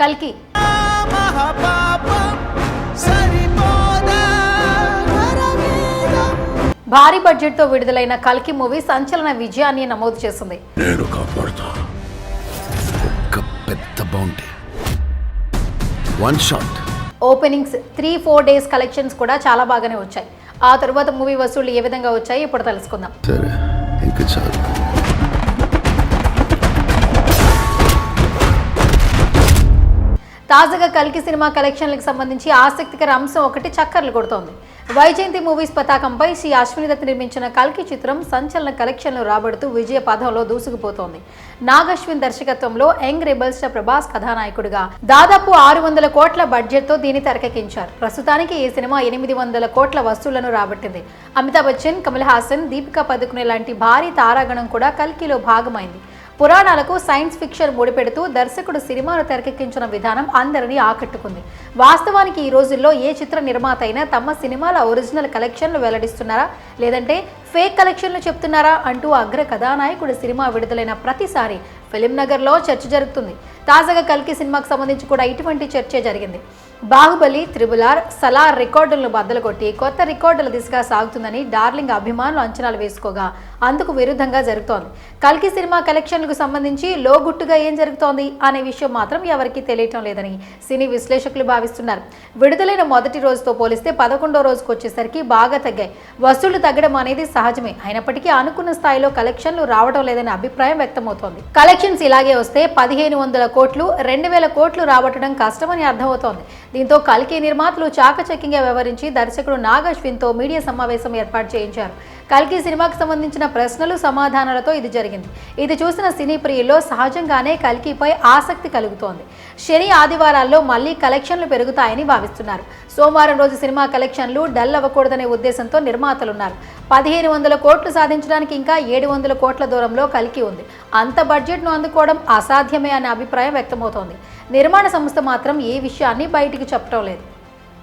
కల్కి. భారీ బడ్జెట్తో విడుదలైన కల్కి మూవీ సంచలన విజయాన్ని నమోదు చేసింది. నేను కాపాడుతా. ఒక్క పెద్ద bounty one shot openings three four days collections కూడా చాలా బాగానే వచ్చాయి. ఆ తర్వాత మూవీ వసూళ్ళు ఏ విధంగా వచ్చాయి ఇప్పుడు తెలుసుకుందాం. సరే ఇంక చాలు. తాజాగా కల్కి సినిమా కలెక్షన్లకు సంబంధించి ఆసక్తికర అంశం ఒకటి చక్కర్లు కొడుతోంది. వైజయంతి మూవీస్ పతాకంపై శ్రీ అశ్విని దత్ నిర్మించిన కల్కి చిత్రం సంచలన కలెక్షన్లు రాబడుతూ విజయ పథంలో దూసుకుపోతోంది. నాగశ్విన్ దర్శకత్వంలో యంగ్ రెబల్ స్టార్ ప్రభాస్ కథానాయకుడిగా దాదాపు ఆరు వందల కోట్ల బడ్జెట్తో దీన్ని తెరకెక్కించారు. ప్రస్తుతానికి ఈ సినిమా ఎనిమిది వందల కోట్ల వసూళ్ళను రాబట్టింది. అమితాబ్ బచ్చన్ కమల్ హాసన్ దీపికా పదుకునే లాంటి భారీ తారాగణం కూడా కల్కిలో భాగమైంది. పురాణాలకు సైన్స్ ఫిక్షన్ ముడిపెడుతూ దర్శకుడు సినిమాను తెరకెక్కించిన విధానం అందరినీ ఆకట్టుకుంది. వాస్తవానికి ఈ రోజుల్లో ఏ చిత్ర నిర్మాత అయినా తమ సినిమాల ఒరిజినల్ కలెక్షన్లు వెల్లడిస్తున్నారా? లేదంటే ఫేక్ కలెక్షన్లు చెప్తున్నారా అంటూ అగ్ర కథానాయకుడు సినిమా విడుదలైన ప్రతిసారి ఫిలిం నగర్లో చర్చ జరుగుతుంది. తాజాగా కల్కి సినిమాకు సంబంధించి కూడా ఇటువంటి చర్చే జరిగింది. బాహుబలి త్రిబులార్ సలార్ రికార్డులను బద్దలు కొట్టి కొత్త రికార్డుల దిశగా సాగుతుందని డార్లింగ్ అభిమానులు అంచనాలు వేసుకోగా అందుకు విరుద్ధంగా జరుగుతోంది. కల్కి సినిమా కలెక్షన్లకు సంబంధించి లోగుట్టుగా ఏం జరుగుతోంది అనే విషయం మాత్రం ఎవరికీ తెలియటం లేదని సినీ విశ్లేషకులు భావిస్తున్నారు. విడుదలైన మొదటి రోజుతో పోలిస్తే పదకొండో రోజుకు వచ్చేసరికి బాగా తగ్గాయి. వసూళ్ళు తగ్గడం అనేది సహజమే. అయినప్పటికీ అనుకున్న స్థాయిలో కలెక్షన్లు రావడం లేదనే అభిప్రాయం వ్యక్తమవుతోంది. కలెక్షన్స్ ఇలాగే వస్తే పదిహేను వందల కోట్లు రెండు వేల కోట్లు రాబట్టడం కష్టమని అర్థమవుతోంది. దీంతో కల్కి నిర్మాతలు చాకచక్యంగా వ్యవహరించి దర్శకుడు నాగ్ అశ్విన్తో మీడియా సమావేశం ఏర్పాటు చేయించారు. కల్కి సినిమాకు సంబంధించిన ప్రశ్నలు సమాధానాలతో ఇది జరిగింది. ఇది చూసిన సినీ ప్రియుల్లో సహజంగానే కల్కిపై ఆసక్తి కలుగుతోంది. శని ఆదివారాల్లో మళ్ళీ కలెక్షన్లు పెరుగుతాయని భావిస్తున్నారు. సోమవారం రోజు సినిమా కలెక్షన్లు డల్ అవ్వకూడదనే ఉద్దేశంతో నిర్మాతలున్నారు. పదిహేను వందల కోట్లు సాధించడానికి ఇంకా ఏడు వందల కోట్ల దూరంలో కలిగి ఉంది. అంత బడ్జెట్ను అందుకోవడం అసాధ్యమే అనే అభిప్రాయం వ్యక్తమవుతోంది. నిర్మాణ సంస్థ మాత్రం ఈ విషయాన్ని బయటికి చెప్పడం లేదు.